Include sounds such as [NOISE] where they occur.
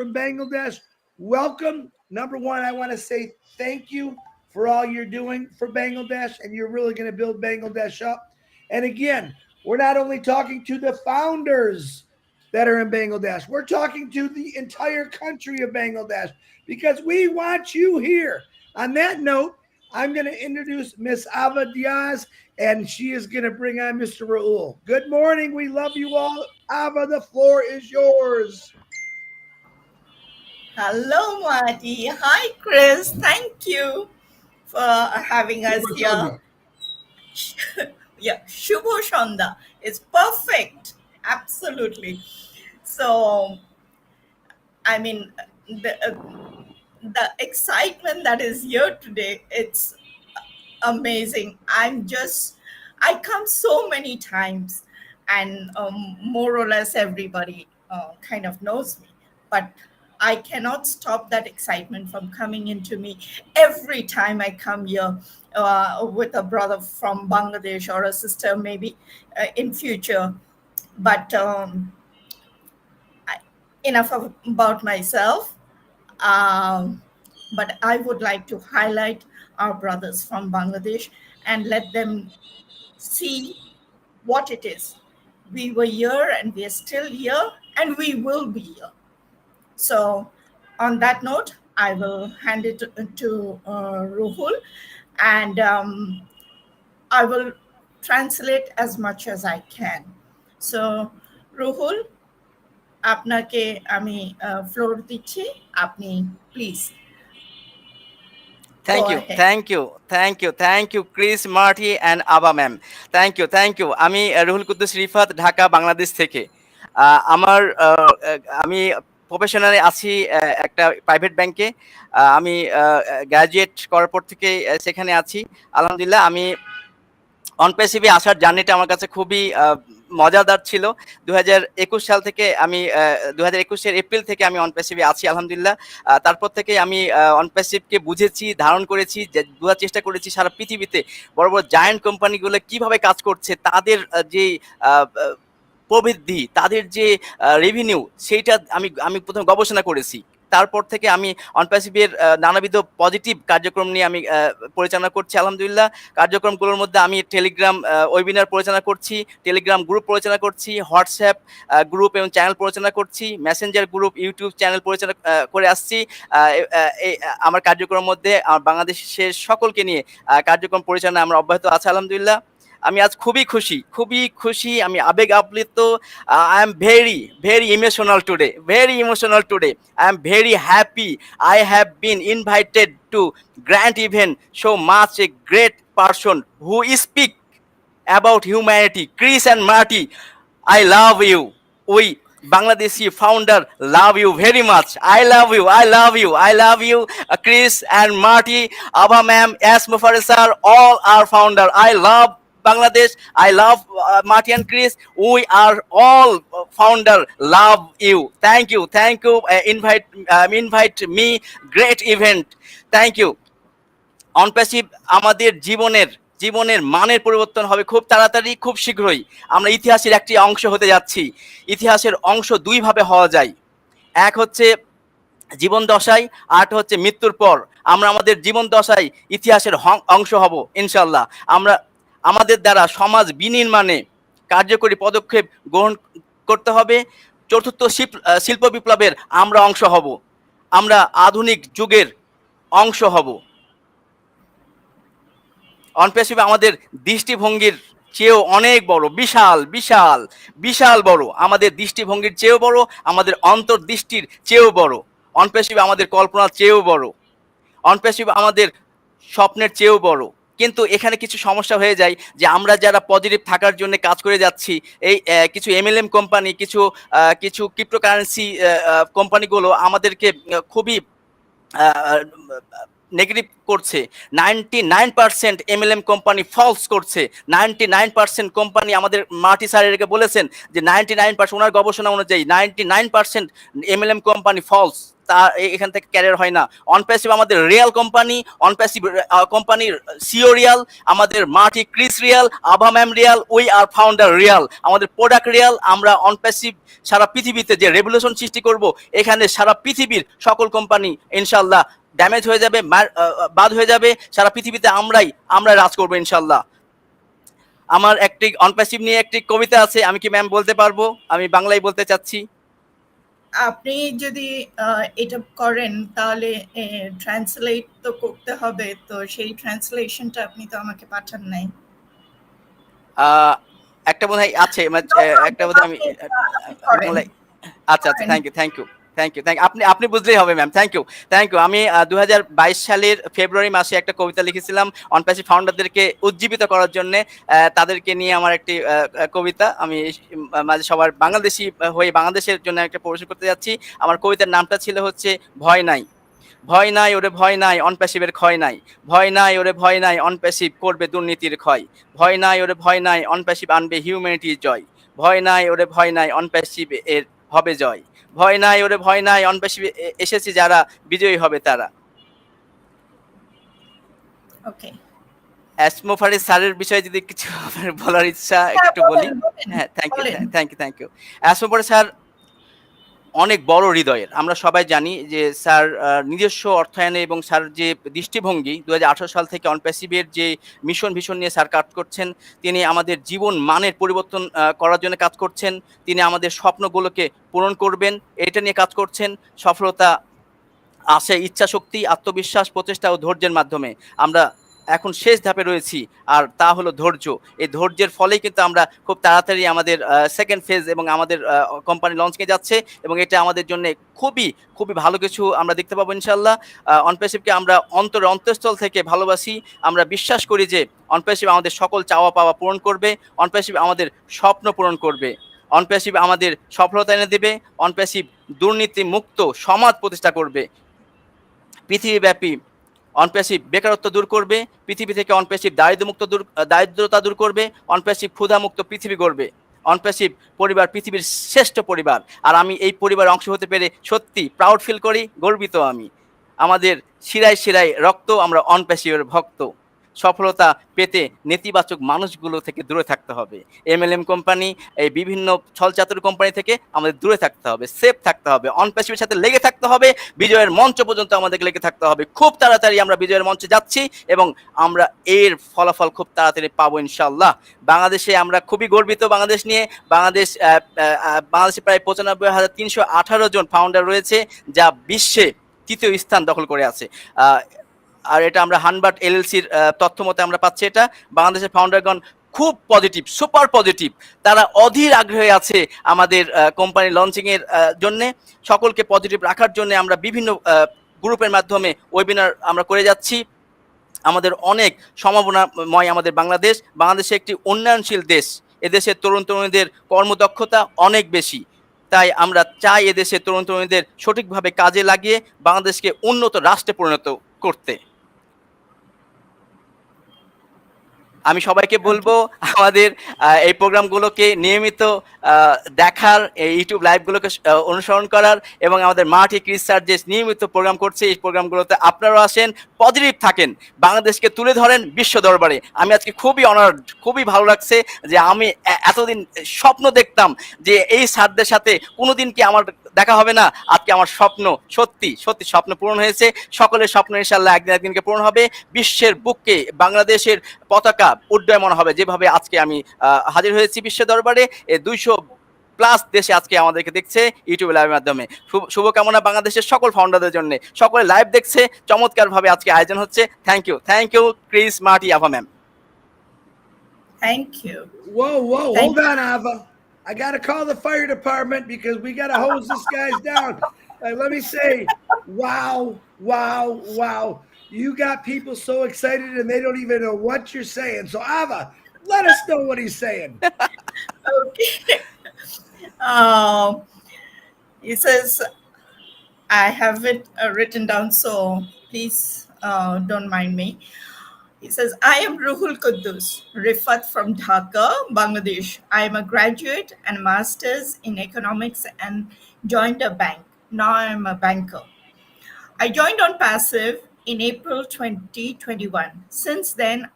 from Bangladesh. Welcome. Number one, I want to say thank you for all you're doing for Bangladesh, and you're really going to build Bangladesh up. And again, we're not only talking to the founders that are in Bangladesh, we're talking to the entire country of Bangladesh because we want you here. On that note, I'm going to introduce Miss Ava Diaz, and she is going to bring on Mr. Raul. Good morning. We love you all. Ava, the floor is yours. Hello, Marty. Hi, Chris. Thank you for having us here. [LAUGHS] yeah, Shubho Shanda It's perfect. Absolutely. So, I mean, the, uh, the excitement that is here today, it's amazing. I'm just, I come so many times, and um, more or less everybody uh, kind of knows me. But I cannot stop that excitement from coming into me every time I come here uh, with a brother from Bangladesh or a sister maybe uh, in future. But um, I, enough of, about myself. Um, but I would like to highlight our brothers from Bangladesh and let them see what it is. We were here and we are still here and we will be here. So, on that note, I will hand it to, to uh, Ruhul and um, I will translate as much as I can. So, Ruhul আপনাকে আমি floor দিচ্ছি আপনি please Thank Go you, ahead. thank you, thank you, thank you, Chris, Marty, and Aba ma'am. Thank you, thank you. আমি আহ, রুহুল কুদ্দুস রিফাত ঢাকা বাংলাদেশ থেকে আহ, আমার আহ, আহ, আমি professionally আছি একটা প্রাইভেট ব্যাংকে আমি গ্র্যাজুয়েট করার পর থেকে সেখানে আছি। আলহামদুলিল্লাহ, আমি অনপেসিভে আসার জার্নিটা আমার কাছে খুবই মজাদার ছিল। দু একুশ সাল থেকে আমি দু হাজার একুশের এপ্রিল থেকে আমি অনপেসিভে আছি, আলহামদুলিল্লাহ। তারপর থেকে আমি অনপ্যাসিভকে বুঝেছি, ধারণ করেছি বোঝার চেষ্টা করেছি সারা পৃথিবীতে, বড় বড় জায়ান্ট কোম্পানিগুলো কীভাবে কাজ করছে, তাদের যে প্রবৃদ্ধি, তাদের যে রেভিনিউ সেইটা আমি আমি প্রথমে গবেষণা করেছি। তারপর থেকে আমি অনপ্যাসিভের নানাবিধ পজিটিভ কার্যক্রম নিয়ে আমি পরিচালনা করছি, আলহামদুলিল্লাহ। কার্যক্রমগুলোর মধ্যে আমি টেলিগ্রাম ওয়েবিনার পরিচালনা করছি টেলিগ্রাম গ্রুপ পরিচালনা করছি হোয়াটসঅ্যাপ গ্রুপ এবং চ্যানেল পরিচালনা করছি মেসেঞ্জার গ্রুপ ইউটিউব চ্যানেল পরিচালনা করে আসছি। আমার কার্যক্রমের মধ্যে বাংলাদেশের সকলকে নিয়ে কার্যক্রম পরিচালনা আমরা অব্যাহত আছে, আলহামদুলিল্লাহ। আমি আজ খুবই খুশি খুবই খুশি আমি আবেগ আপ্লিত I am very very emotional today very emotional today I am very happy I have been invited to grand event so much a great person who speak humanity. Chris and Marty, I love you. We Bangladeshi founder love you very much. I love you. I love you. I love you, uh, Chris and Marty, Abba ma'am, S. Mufaris sir, all our founder. I love Marty and Chris. We are all uh, founder. Love you. Thank you. Thank you. Uh, invite um, invite me. Great event. Thank you. অনপ্যাসিভ আমাদের জীবনের জীবনের মানের পরিবর্তন হবে খুব তাড়াতাড়ি খুব শীঘ্রই আমরা ইতিহাসের একটি অংশ হতে যাচ্ছি ইতিহাসের অংশ দুইভাবে হওয়া যায় এক হচ্ছে জীবন দশায় আট হচ্ছে মৃত্যুর পর আমরা আমাদের জীবন দশায় ইতিহাসের অংশ হব ইনশাল্লাহ আমরা আমাদের দ্বারা সমাজ বিনির্মাণে কার্যকরী পদক্ষেপ গ্রহণ করতে হবে। চতুর্থ শিল্প- বিপ্লবের আমরা অংশ হব। আমরা আধুনিক যুগের অংশ হব। অনপেসিভ আমাদের দৃষ্টিভঙ্গির চেয়েও অনেক বড়, বিশাল বিশাল বিশাল বড়। আমাদের দৃষ্টিভঙ্গির চেয়েও বড়, আমাদের অন্তর্দৃষ্টির চেয়েও বড়। অনপেসিভ আমাদের কল্পনার চেয়েও বড়। অনপেসিভ আমাদের স্বপ্নের চেয়েও বড়। কিন্তু এখানে কিছু সমস্যা হয়ে যায় যে আমরা যারা পজিটিভ থাকার জন্য কাজ করে যাচ্ছি, এই কিছু এমএলএম কোম্পানি কিছু কিছু ক্রিপ্টোকারেন্সি কোম্পানিগুলো আমাদেরকে খুবই নেগেটিভ করছে। Ninety nine percent MLM company falls করছে। নাইনটি নাইন পার্সেন্ট কোম্পানি আমাদের মাটি স্যারেরকে বলেছেন যে নাইনটি নাইন পার্সেন্ট ওনার গবেষণা অনুযায়ী ninety nine percent MLM company falls তা এখান থেকে ক্যারিয়ার হয় না। অনপ্যাসিভ আমাদের রিয়াল কোম্পানি অনপ্যাসিভ কোম্পানির সিও রিয়াল আমাদের Marty Chris real Ava ma'am real we are founder real আমাদের প্রোডাক্ট রিয়াল আমরা অনপ্যাসিভ সারা পৃথিবীতে যে রেভলিউশন সৃষ্টি করব, এখানে সারা পৃথিবীর সকল কোম্পানি ইনশাল্লাহ ড্যামেজ হয়ে যাবে বাদ হয়ে যাবে। সারা পৃথিবীতে আমরাই, আমরা রাজ করব ইনশাল্লাহ আমার একটি অনপ্যাসিভ নিয়ে একটি কবিতা আছে, আমি কি ম্যাম বলতে পারব? আমি বাংলায় বলতে চাচ্ছি। আপনি যদি এটা করেন তাহলে ট্রান্সলেট তো করতে হবে তো সেই ট্রান্সলেশনটা আপনি তো আমাকে পাঠান নাই। একটা বোধহয় আছে মানে, একটা বোধহয় আমি আচ্ছা আচ্ছা thank you thank you thank you thank আপনি আপনি বুঝলেই হবে ma'am thank you thank you আমি দু হাজার বাইশ সালের ফেব্রুয়ারি মাসে একটা কবিতা লিখেছিলাম অনপ্যাসি ফাউন্ডারদেরকে উজ্জীবিত করার জন্য। তাদেরকে নিয়ে আমার একটি কবিতা। আমি মাঝে সবার বাংলাদেশি হয়ে বাংলাদেশের জন্য একটা পরিবেশন করতে যাচ্ছি। আমার কবিতার নামটা ছিল হচ্ছে ভয় নাই। ভয় নাই ওরে, ভয় নাই অনপ্যাসিভের ক্ষয় নাই। ভয় নাই ওরে, ভয় নাই অনপ্যাসিভ করবে দুর্নীতির ক্ষয়। ভয় নাই ওরে, ভয় নাই অনপ্যাসিভ আনবে হিউম্যানিটির জয়। ভয় নাই ওরে, ভয় নাই অনপ্যাসিভ এর হবে জয়। ভয় নাই ওরে ভয় নাই অনবেশি এসেছে যারা বিজয়ী হবে তারা। ওকে। অ্যাসমোফারি স্যারের বিষয়ে যদি কিছু আমার বলার ইচ্ছা একটু বলি। হ্যাঁ thank you thank you thank you Ash Mufareh sir অনেক বড় হৃদয়ের। আমরা সবাই জানি যে স্যার নিজস্ব অর্থায়নে এবং স্যার যে দৃষ্টিভঙ্গি দু হাজার আঠেরো সাল থেকে অনপ্যাসিভের যে মিশন ভিশন নিয়ে স্যার কাজ করছেন, তিনি আমাদের জীবন মানের পরিবর্তন করার জন্য কাজ করছেন, তিনি আমাদের স্বপ্নগুলোকে পূরণ করবেন, এটা নিয়ে কাজ করছেন। সফলতা আসে ইচ্ছা, শক্তি, আত্মবিশ্বাস, প্রচেষ্টা ও ধৈর্যের মাধ্যমে আমরা এখন শেষ ধাপে রয়েছি, আর তা হলো ধৈর্য। এই ধৈর্যের ফলেই কিন্তু আমরা খুব তাড়াতাড়ি আমাদের সেকেন্ড ফেজ এবং আমাদের কোম্পানি লঞ্চকে যাচ্ছে এবং এটা আমাদের জন্য খুবই খুবই ভালো কিছু আমরা দেখতে পাবো ইনশাল্লাহ অনপেসিভকে আমরা অন্তর অন্তঃস্থল থেকে ভালোবাসি। আমরা বিশ্বাস করি যে অনপেসিভ আমাদের সকল চাওয়া পাওয়া পূরণ করবে অনপেসিভ আমাদের স্বপ্ন পূরণ করবে। অনপ্যাসিভ আমাদের সফলতা এনে দেবে অনপ্যাসিভ দুর্নীতি মুক্ত সমাজ প্রতিষ্ঠা করবে। পৃথিবীব্যাপী অনপ্যাসিভ বেকারত্ব দূর করবে, পৃথিবী থেকে অনপ্যাসিভ দারিদ্র্যমুক্ত দূর দারিদ্রতা দূর করবে, অনপ্যাসিভ ক্ষুধামুক্ত পৃথিবী গড়বে। অনপ্যাসিভ পরিবার পৃথিবীর শ্রেষ্ঠ পরিবার। আর আমি এই পরিবারের অংশ হতে পেরে সত্যি প্রাউড ফিল করি, গর্বিত আমি। আমাদের শিরায় শিরায় রক্ত, আমরা অনপ্যাসিভের ভক্ত। সফলতা পেতে নেতিবাচক মানুষগুলো থেকে দূরে থাকতে হবে। এমএলএম কোম্পানি, এই বিভিন্ন ছলচাতুর কোম্পানি থেকে আমাদের দূরে থাকতে হবে সেফ থাকতে হবে অনপ্যাসিভের সাথে লেগে থাকতে হবে, বিজয়ের মঞ্চ পর্যন্ত আমাদেরকে লেগে থাকতে হবে। খুব তাড়াতাড়ি আমরা বিজয়ের মঞ্চে যাচ্ছি এবং আমরা এর ফলাফল খুব তাড়াতাড়ি পাবো ইনশাল্লাহ বাংলাদেশে আমরা খুবই গর্বিত বাংলাদেশ নিয়ে। বাংলাদেশ বাংলাদেশে প্রায় পঁচানব্বই হাজার তিনশো আঠারো জন ফাউন্ডার রয়েছে, যা বিশ্বে তৃতীয় স্থান দখল করে আছে। আর এটা আমরা হানবার্ট এলএলসির তথ্য মতে আমরা পাচ্ছি এটা। বাংলাদেশের ফাউন্ডারগণ খুব পজিটিভ সুপার পজিটিভ তারা অধীর আগ্রহে আছে আমাদের কোম্পানি লঞ্চিংয়ের জন্যে। সকলকে পজিটিভ রাখার জন্য আমরা বিভিন্ন গ্রুপের মাধ্যমে ওয়েবিনার আমরা করে যাচ্ছি। আমাদের অনেক সম্ভাবনাময় আমাদের বাংলাদেশ। বাংলাদেশে একটি উন্নয়নশীল দেশ। এদেশের তরুণ তরুণীদের কর্মদক্ষতা অনেক বেশি। তাই আমরা চাই এদেশের তরুণ তরুণীদের সঠিকভাবে কাজে লাগিয়ে বাংলাদেশকে উন্নত রাষ্ট্রে পরিণত করতে। আমি সবাইকে বলব, আমাদের এই প্রোগ্রামগুলোকে নিয়মিত দেখার, এই ইউটিউব লাইভগুলোকে অনুসরণ করার এবং আমাদের মাঠে ক্রিস যে নিয়মিত প্রোগ্রাম করছে, এই প্রোগ্রামগুলোতে আপনারাও আসেন পজিটিভ থাকেন, বাংলাদেশকে তুলে ধরেন বিশ্ব দরবারে। আমি আজকে খুবই অনার্ড খুবই ভালো লাগছে যে আমি এতদিন স্বপ্ন দেখতাম যে এই স্যারদের সাথে কোনোদিন কি আমার দেখা হবে না। আজকে আমার স্বপ্ন সত্যি সত্যি স্বপ্ন পূরণ হয়েছে। সকলের স্বপ্ন ইনশাল্লাহ একদিন একদিনকে পূরণ হবে। বিশ্বের বুককে বাংলাদেশের পতাকা উড্ডয়মান হবে। যেভাবে আজকে আমি হাজির হয়েছি বিশ্ব দরবারে দুইশো প্লাস দেশে আজকে আমাদেরকে দেখছে ইউটিউব লাইভের মাধ্যমে। শুভ- শুভকামনা বাংলাদেশের সকল ফাউন্ডারদের জন্য। সকলে লাইভ দেখছে চমৎকার ভাবে আজকে আয়োজন হচ্ছে। Thank you thank you Chris Marty Ava ma'am. Thank you Whoa, whoa, Thank hold on, Ava. I got to call the fire department because we got to hose this guy's down. Uh, let me say, wow, wow, wow. You got people so excited and they don't even know what you're saying. So, Ava, let us know what he's saying. Okay. [LAUGHS] Um, he says, I have it uh, written down, so please uh, don't mind me. He says, I am Ruhul Kudus, Rifat from Dhaka, Bangladesh. I am a graduate and master's in economics and joined a bank. Now I am a banker. I joined on passive in April 2021. Since then,